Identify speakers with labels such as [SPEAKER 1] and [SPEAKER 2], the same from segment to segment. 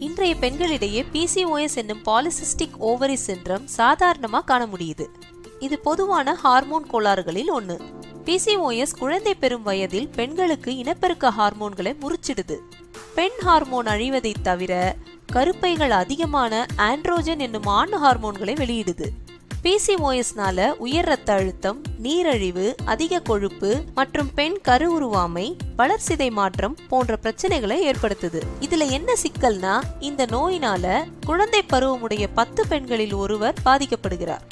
[SPEAKER 1] இன்றைய பெண்களிடையே பிசிஓஎஸ் என்னும் பாலிசிஸ்டிக் ஓவரி சின்ரம் சாதாரணமாக காண முடியுது. இது பொதுவான ஹார்மோன் கோளாறுகளில் ஒன்று பிசிஓஎஸ் குழந்தை பெறும் வயதில் பெண்களுக்கு இனப்பெருக்க ஹார்மோன்களை முறிச்சிடுது. பெண் ஹார்மோன் அழிவதை தவிர கருப்பைகள் அதிகமான ஆண்ட்ரோஜன் என்னும் ஆண் ஹார்மோன்களை வெளியிடுது. பிசிஓஎஸ்னால உயர் ரத்த அழுத்தம் நீரழிவு அதிக கொழுப்பு மற்றும் பெண் கருவுருவாமை வளர்சிதை மாற்றம் போன்ற பிரச்சனைகளை ஏற்படுத்துது. இதுல என்ன சிக்கல்னா இந்த நோயினால குழந்தை பருவமுடைய பத்து பெண்களில் ஒருவர் பாதிக்கப்படுகிறார்.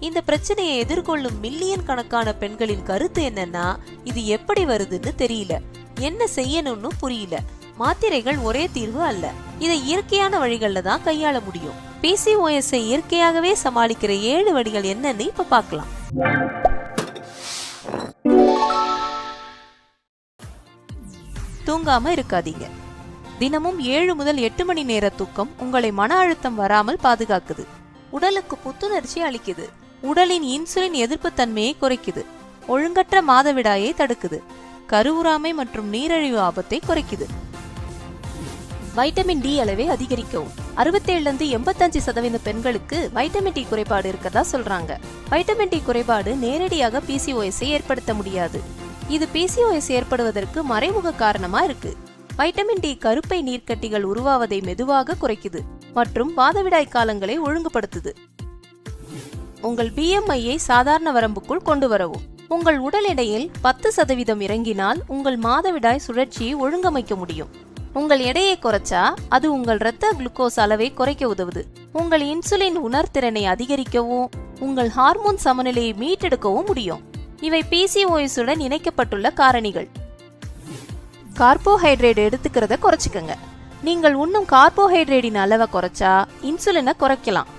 [SPEAKER 1] இந்த பிரச்சனையை எதிர்கொள்ளும் மில்லியன் கணக்கான பெண்களின் கருத்து என்னன்னா இது எப்படி வருதுன்னு தெரியல. என்ன செய்யணும்னு புரியல. மாத்திரைகள் ஒரே தீர்வு அல்ல. இதை இயற்கையான வழிகளில் தான் கையாள முடியும். பிசிஓஎஸ் இயற்கையாகவே சமாளிக்கிற ஏழு வழிகள் என்னன்னு இப்ப பார்க்கலாம். தூங்காம இருக்காதீங்க. தினமும் ஏழு முதல் எட்டு மணி நேர தூக்கம் உங்களை மன அழுத்தம் வராமல் பாதுகாக்குது. உடலுக்கு புத்துணர்ச்சி அளிக்குது. உடலின் இன்சுலின் எதிர்ப்பு தன்மையை குறைக்குது. ஒழுங்கற்ற மாதவிடாயை தடுக்குது. கருவுறாமை மற்றும் நீரழிவு ஆபத்தை குறைக்குது. வைட்டமின் டி அளவை அதிகரிக்கவும். அறுபத்தேழுல இருந்து எண்பத்தஞ்சு சதவீத பெண்களுக்கு வைட்டமின் டி குறைபாடு இருக்கதா சொல்றாங்க. வைட்டமின் டி குறைபாடு நேரடியாக பிசிஓஎஸ் ஏற்படுத்த முடியாது. இது பிசிஓஎஸ் ஏற்படுவதற்கு மறைமுக காரணமா இருக்கு. வைட்டமின் டி கருப்பை நீர்க்கட்டிகள் உருவாவதை மெதுவாக குறைக்குது மற்றும் மாதவிடாய் காலங்களை ஒழுங்குபடுத்துது. உங்கள் பிஎம்ஐயை சாதாரண வரம்புக்குள் கொண்டு வரவும். உங்கள் உடல் எடையில் பத்து சதவீதம் இறங்கினால் உங்கள் மாதவிடாய் சுழற்சியை ஒழுங்கமைக்க முடியும். உங்கள் எடையை குறைச்சா அது உங்கள் இரத்த குளுக்கோஸ் அளவை குறைக்க உதவுது. உங்கள் இன்சுலின் உணர்திறனை அதிகரிக்கவும் உங்கள் ஹார்மோன் சமநிலையை மீட்டெடுக்கவும் முடியும். இவை பிசிஓஎஸுடன் இணைக்கப்பட்டுள்ள காரணிகள். கார்போஹைட்ரேட் எடுத்துக்கிறத குறைச்சிக்கங்க. நீங்கள் உண்ணும் கார்போஹைட்ரேட்டின் அளவை குறைச்சா இன்சுலினை குறைக்கலாம்.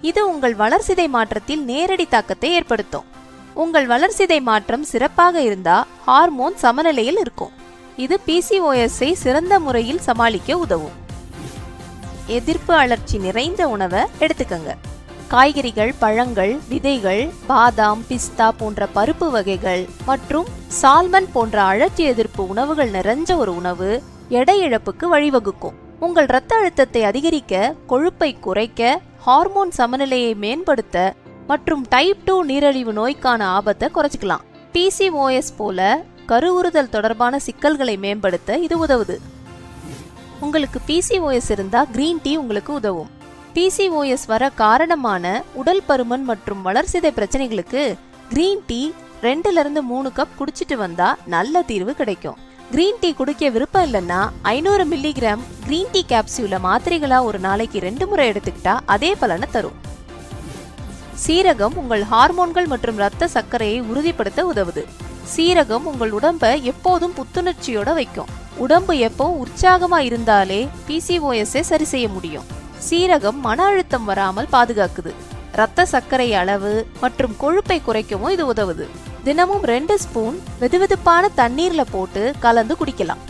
[SPEAKER 1] இது உங்கள் வளர்சிதை மாற்றத்தில் நேரடி தாக்கத்தை ஏற்படுத்தும். உங்கள் வளர்சிதை மாற்றம் சிறப்பாக இருந்தா ஹார்மோன் சமநிலையில் இருக்கும். இது பிசிஓஎஸ்ஐ சிறந்த முறையில் சமாளிக்க உதவும். எதிர்ப்பு அழற்சி நிறைந்த உணவை எடுத்துக்கங்க. காய்கறிகள் பழங்கள் விதைகள் பாதாம் பிஸ்தா போன்ற பருப்பு வகைகள் மற்றும் சால்மன் போன்ற அழற்சி எதிர்ப்பு உணவுகள் நிறைஞ்ச ஒரு உணவு எடை இழப்புக்கு வழிவகுக்கும். உங்கள் இரத்த அழுத்தத்தை அதிகரிக்க கொழுப்பை குறைக்க ஹார்மோன் சமநிலையை மேம்படுத்த மற்றும் டைப் டூ நீரிழிவு நோய்க்கான ஆபத்தை குறைச்சிக்கலாம். பிசிஓஎஸ் போல கருவுறுதல் தொடர்பான சிக்கல்களை மேம்படுத்த இது உதவுது. உங்களுக்கு பிசிஓஎஸ் இருந்தால் கிரீன் டீ உங்களுக்கு உதவும். பிசிஓஎஸ் வர காரணமான உடல் பருமன் மற்றும் வளர்சிதை பிரச்சனைகளுக்கு கிரீன் டீ ரெண்டுலேருந்து மூணு கப் குடிச்சிட்டு வந்தா நல்ல தீர்வு கிடைக்கும். கிரீன் டீ குடிக்க விருப்பம் இல்லைன்னா ஐநூறு மில்லிகிராம் கிரீன் டீ கேப்சியூல மாத்திரைகளா ஒரு நாளைக்கு ரெண்டு முறை எடுத்துக்கிட்டா அதே பலனை தரும். சீரகம் உங்கள் ஹார்மோன்கள் மற்றும் இரத்த சர்க்கரையை உறுதிப்படுத்த உதவுது. சீரகம் உங்கள் உடம்ப எப்போதும் புத்துணர்ச்சியோட வைக்கும். உடம்பு எப்போ உற்சாகமா இருந்தாலே பிசிஓஎஸ் சரி செய்ய முடியும். சீரகம் மன அழுத்தம் வராமல் பாதுகாக்குது. ரத்த சர்க்கரை அளவு மற்றும் கொழுப்பை குறைக்கவும் இது உதவுது. தினமும் ரெண்டு ஸ்பூன் வெதுவெதுப்பான தண்ணீர்ல போட்டு கலந்து குடிக்கலாம்.